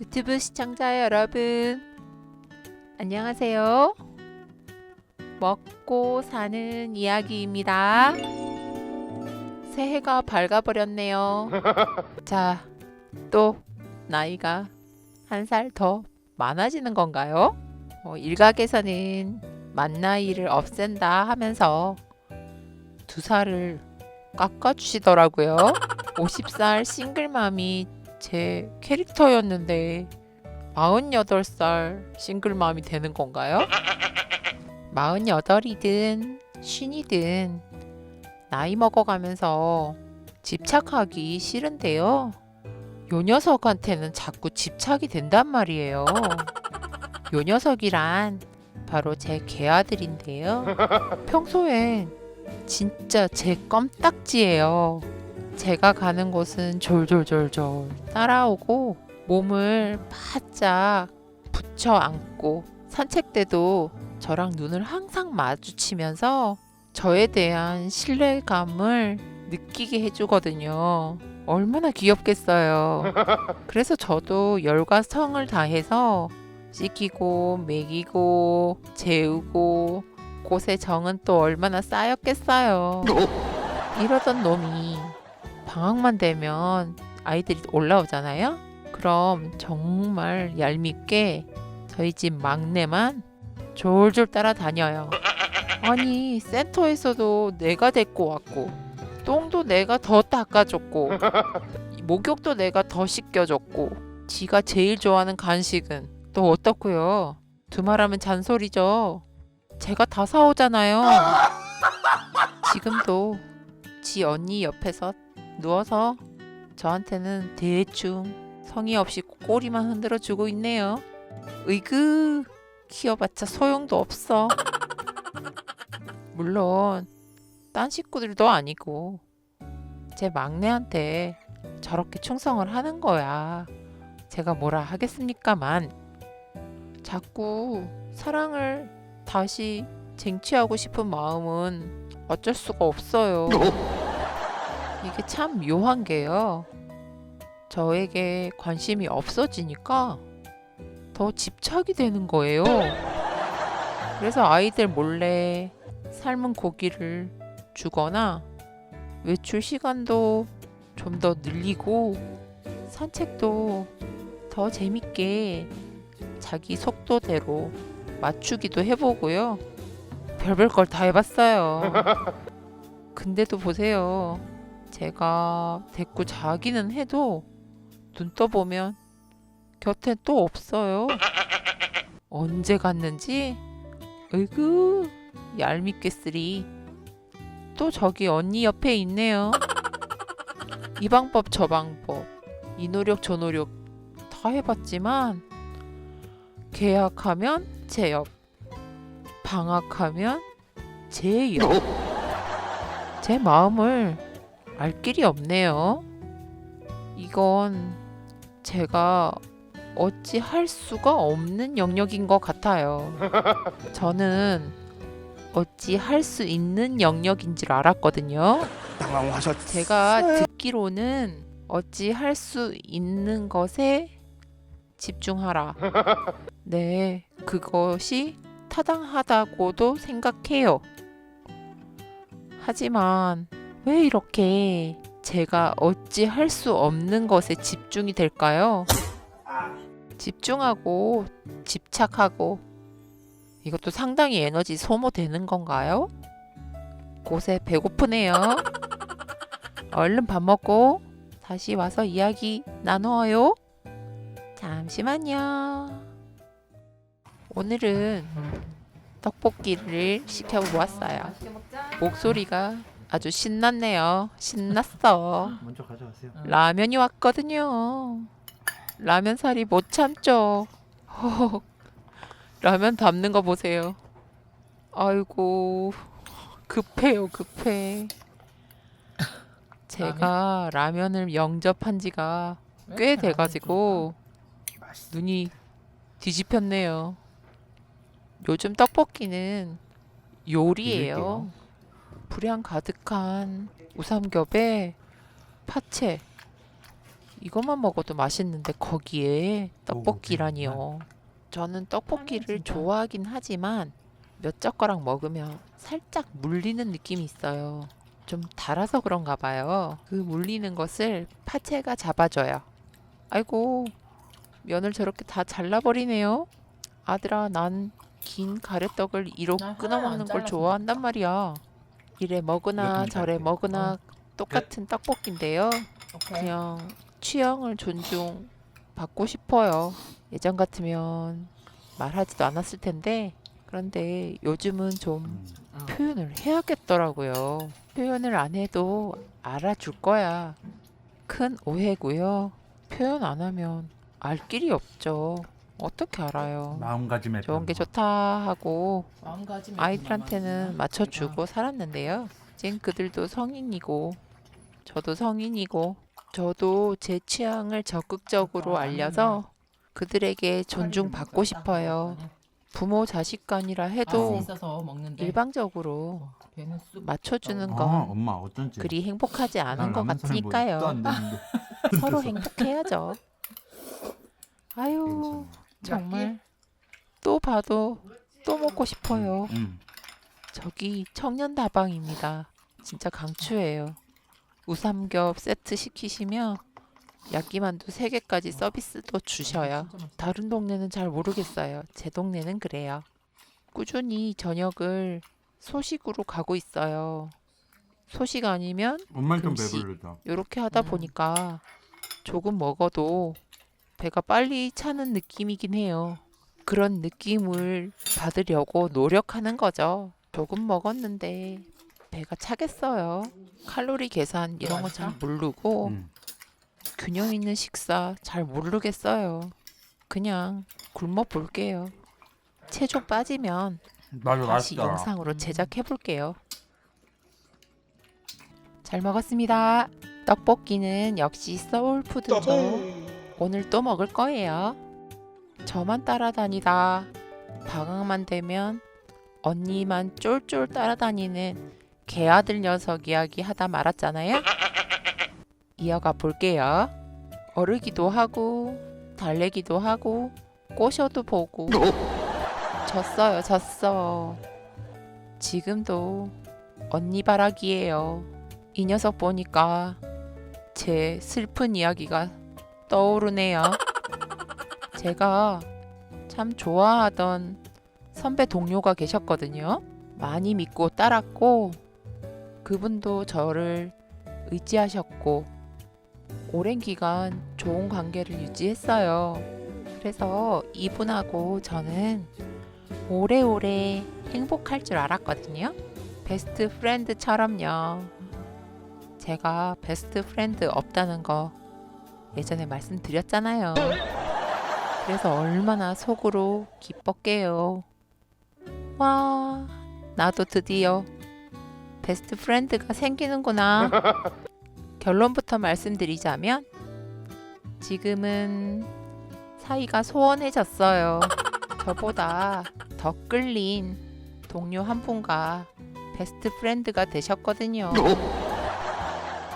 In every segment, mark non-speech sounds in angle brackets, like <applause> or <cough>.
유튜브 시청자 여러분, 안녕하세요. 먹고 사는 이야기입니다. 새해가 밝아버렸네요. <laughs> 자, 또 나이가 한 살 더 많아지는 건가요? 어, 일각에서는 만 나이를 없앤다 하면서 두 살을 깎아주시더라고요. <laughs> 50살 싱글맘이 제 캐릭터였는데 48살 싱글맘이 되는 건가요? <laughs> 48이든 쉰이든 나이 먹어가면서 집착하기 싫은데요. 요 녀석한테는 자꾸 집착이 된단 말이에요. 요 녀석이란 바로 제 개아들인데요. <laughs> 평소엔 진짜 제 껌딱지예요. 제가 가는 곳은 졸졸졸졸 따라오고 몸을 바짝 붙여 안고 산책 때도 저랑 눈을 항상 마주치면서 저에 대한 신뢰감을 느끼게 해주거든요. 얼마나 귀엽겠어요. <laughs> 그래서 저도 열과 성을 다해서 씻기고 먹이고 재우고 곳의 정은 또 얼마나 쌓였겠어요. 이러던 놈이 방학만 되면 아이들이 올라오잖아요. 그럼 정말 얄밉게 저희 집 막내만 졸졸 따라다녀요. 아니 센터에서도 내가 데리고 왔고 똥도 내가 더 닦아줬고 목욕도 내가 더 씻겨줬고 지가 제일 좋아하는 간식은 또 어떻고요? 두말하면 잔소리죠. 제가 다 사오잖아요. 지금도 지 언니 옆에서 누워서 저한테는 대충 성의 없이 꼬리만 흔들어 주고 있네요. 으이그 키워봤자 소용도 없어. 물론 딴 식구들도 아니고 제 막내한테 저렇게 충성을 하는 거야. 제가 뭐라 하겠습니까만 자꾸 사랑을 다시 쟁취하고 싶은 마음은 어쩔 수가 없어요. <laughs> 이게 참 묘한 게요. 저에게 관심이 없어지니까 더 집착이 되는 거예요. 그래서 아이들 몰래 삶은 고기를 주거나 외출 시간도 좀 더 늘리고 산책도 더 재밌게 자기 속도대로 맞추기도 해보고요. 별별 걸 다 해봤어요. 근데도 보세요. 제가 데리고 자기는 해도 눈 떠보면 곁에 또 없어요. 언제 갔는지 으이구 얄밉게 쓰리 또 저기 언니 옆에 있네요. 이 방법 저 방법 이 노력 저 노력 다 해봤지만 계약하면 제 옆, 방학하면 제 옆. 제 마음을 알 길이 없네요. 이건 제가 어찌 할 수가 없는 영역인 것 같아요. <laughs> 저는 어찌 할 수 있는 영역인 줄 알았거든요. 당황하셨. 제가 듣기로는 어찌 할 수 있는 것에 집중하라. <laughs> 네, 그것이 타당하다고도 생각해요. 하지만 왜 이렇게 제가 어찌 할 수 없는 것에 집중이 될까요? 집중하고 집착하고 이것도 상당히 에너지 소모되는 건가요? 곳에 배고프네요. 얼른 밥 먹고 다시 와서 이야기 나누어요. 잠시만요. 오늘은 떡볶이를 시켜 보았어요. 목소리가 아주 신났네요. 신났어. 먼저 가져가세요. 라면이 왔거든요. 라면 살이 못 참죠. 허, <laughs> 라면 담는 거 보세요. 아이고 급해요 급해. 제가 라면을 영접한 지가 꽤 돼가지고 눈이 뒤집혔네요. 요즘 떡볶이는 요리예요. 불향 가득한 우삼겹에 파채 이것만 먹어도 맛있는데 거기에 떡볶이라니요. 저는 떡볶이를 좋아하긴 하지만 몇 젓가락 먹으면 살짝 물리는 느낌이 있어요. 좀 달아서 그런가 봐요. 그 물리는 것을 파채가 잡아줘요. 아이고, 면을 저렇게 다 잘라버리네요. 아들아, 난 긴 가래떡을 이로 나 끊어 하나를 안 먹는 걸 좋아한단 말이야. 이래 먹으나 저래 좀 먹으나 똑같은 떡볶인데요. 오케이. 그냥 취향을 존중 받고 싶어요. 예전 같으면 말하지도 않았을 텐데 그런데 요즘은 좀 음. 어. 표현을 해야겠더라고요. 표현을 안 해도 알아줄 거야. 큰 오해고요. 표현 안 하면 알 길이 없죠. 어떻게 알아요? 마음가짐에 좋은 게. 좋다 하고 아이들한테는 맞춰주고 살았는데요. 이젠 그들도 성인이고 저도 성인이고 저도 제 취향을 적극적으로 아빠, 알려서 그들에게 많구나. 존중받고 싶어요. 부모 자식 간이라 해도 맛이 있어서 먹는데 일방적으로 배는 쑥 맞춰주는 아, 건 엄마 어쩐지. 그리 행복하지 않은 난것 입도 같으니까요. <laughs> 서로 행복해야죠. 아유 정말 또 봐도 또 먹고 싶어요. 음. 저기 청년 다방입니다. 진짜 강추해요. 우삼겹 세트 시키시면 야끼만두 3개까지 서비스도 주셔요. 다른 동네는 잘 모르겠어요. 제 동네는 그래요. 꾸준히 저녁을 소식으로 가고 있어요. 소식 아니면 좀 금식. 배부르다. 이렇게 하다 음. 보니까 조금 먹어도 배가 빨리 차는 느낌이긴 해요. 그런 느낌을 받으려고 노력하는 거죠. 조금 먹었는데 배가 차겠어요. 칼로리 계산 이런 거 잘 모르고 음. 균형 있는 식사 잘 모르겠어요. 그냥 굶어 볼게요. 체중 빠지면 맞아 다시 맛있다. 영상으로 음. 제작해 볼게요. 잘 먹었습니다. 떡볶이는 역시 소울푸드죠. 오늘 또 먹을 거예요. 저만 따라다니다 방학만 되면 언니만 쫄쫄 따라다니는 개아들 녀석 이야기 하다 말았잖아요. 이어가 볼게요. 어르기도 하고 달래기도 하고 꼬셔도 보고 졌어요 졌어 지금도 언니 바라기예요 이 녀석 보니까 제 슬픈 이야기가 떠오르네요 제가 참 좋아하던 선배 동료가 계셨거든요 많이 믿고 따랐고 그분도 저를 의지하셨고 오랜 기간 좋은 관계를 유지했어요 그래서 이분하고 저는 오래오래 행복할 줄 알았거든요. 베스트 프렌드처럼요. 제가 베스트 프렌드 없다는 거 예전에 말씀드렸잖아요. 그래서 얼마나 속으로 기뻤게요. 와, 나도 드디어 베스트 프렌드가 생기는구나. 결론부터 말씀드리자면 지금은 사이가 소원해졌어요. 저보다 더 끌린 동료 한 분과 베스트 프렌드가 되셨거든요.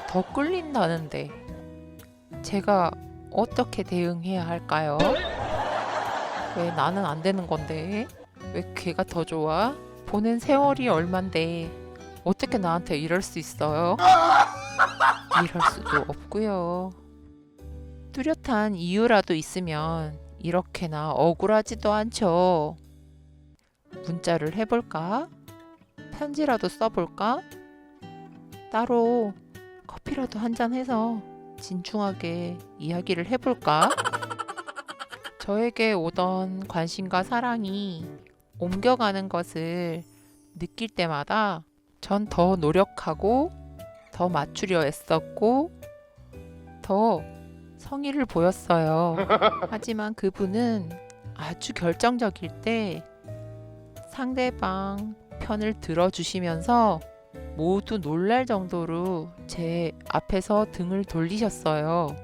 더 끌린다는데 제가 어떻게 대응해야 할까요? 왜 나는 안 되는 건데? 왜 걔가 더 좋아? 보낸 세월이 얼만데 어떻게 나한테 이럴 수 있어요? 이럴 수도 없고요. 뚜렷한 이유라도 있으면 이렇게나 억울하지도 않죠. 문자를 해볼까? 편지라도 써볼까? 따로 커피라도 한 잔 해서 진중하게 이야기를 해볼까? 저에게 오던 관심과 사랑이 옮겨가는 것을 느낄 때마다 전 더 노력하고 더 맞추려 애썼고 더 성의를 보였어요. 하지만 그분은 아주 결정적일 때 상대방 편을 들어주시면서 모두 놀랄 정도로 제 앞에서 등을 돌리셨어요.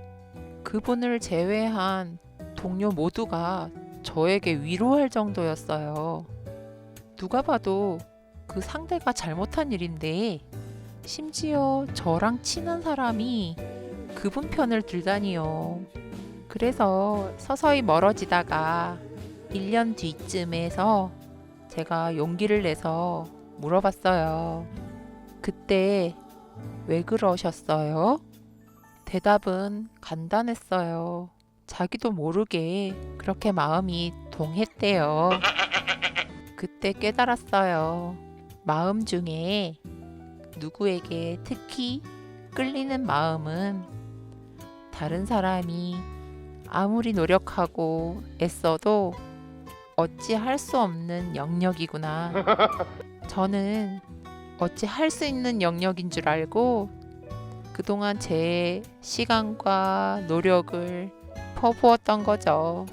그분을 제외한 동료 모두가 저에게 위로할 정도였어요. 누가 봐도 그 상대가 잘못한 일인데 심지어 저랑 친한 사람이 그분 편을 들다니요. 그래서 서서히 멀어지다가 1년 뒤쯤에서 제가 용기를 내서 물어봤어요. 그때 왜 그러셨어요? 대답은 간단했어요. 자기도 모르게 그렇게 마음이 동했대요. 그때 깨달았어요. 마음 중에 누구에게 특히 끌리는 마음은 다른 사람이 아무리 노력하고 애써도 어찌 할 수 없는 영역이구나. 저는 어찌 할 수 있는 영역인 줄 알고 그동안 제 시간과 노력을 퍼부었던 거죠.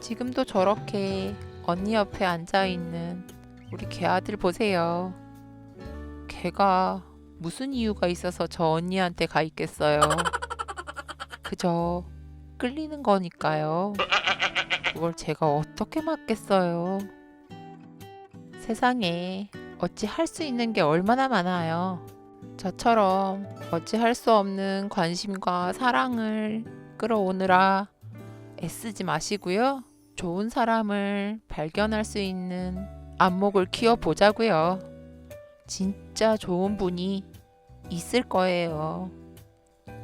지금도 저렇게 언니 옆에 앉아 있는 우리 개 아들 보세요. 걔가 무슨 이유가 있어서 저 언니한테 가 있겠어요. 그저 끌리는 거니까요. 그걸 제가 어떻게 막겠어요. 세상에 어찌 할 수 있는 게 얼마나 많아요. 저처럼 어찌 할 수 없는 관심과 사랑을 끌어오느라 애쓰지 마시고요. 좋은 사람을 발견할 수 있는 안목을 키워 보자고요. 진짜 좋은 분이 있을 거예요.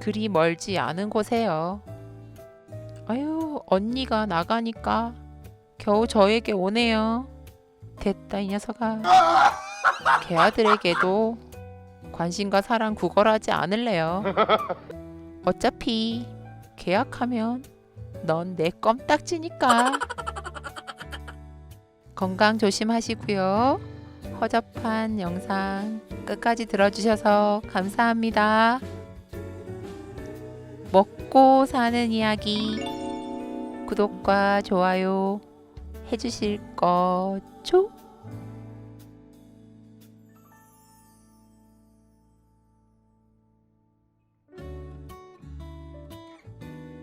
그리 멀지 않은 곳에요. 아유, 언니가 나가니까 겨우 저에게 오네요. 됐다, 이 녀석아. 개아들에게도 관심과 사랑 구걸하지 않을래요. 어차피 계약하면 넌 내 껌딱지니까. 건강 조심하시고요. 허접한 영상 끝까지 들어주셔서 감사합니다. 먹고 사는 이야기 구독과 좋아요 해주실 거죠?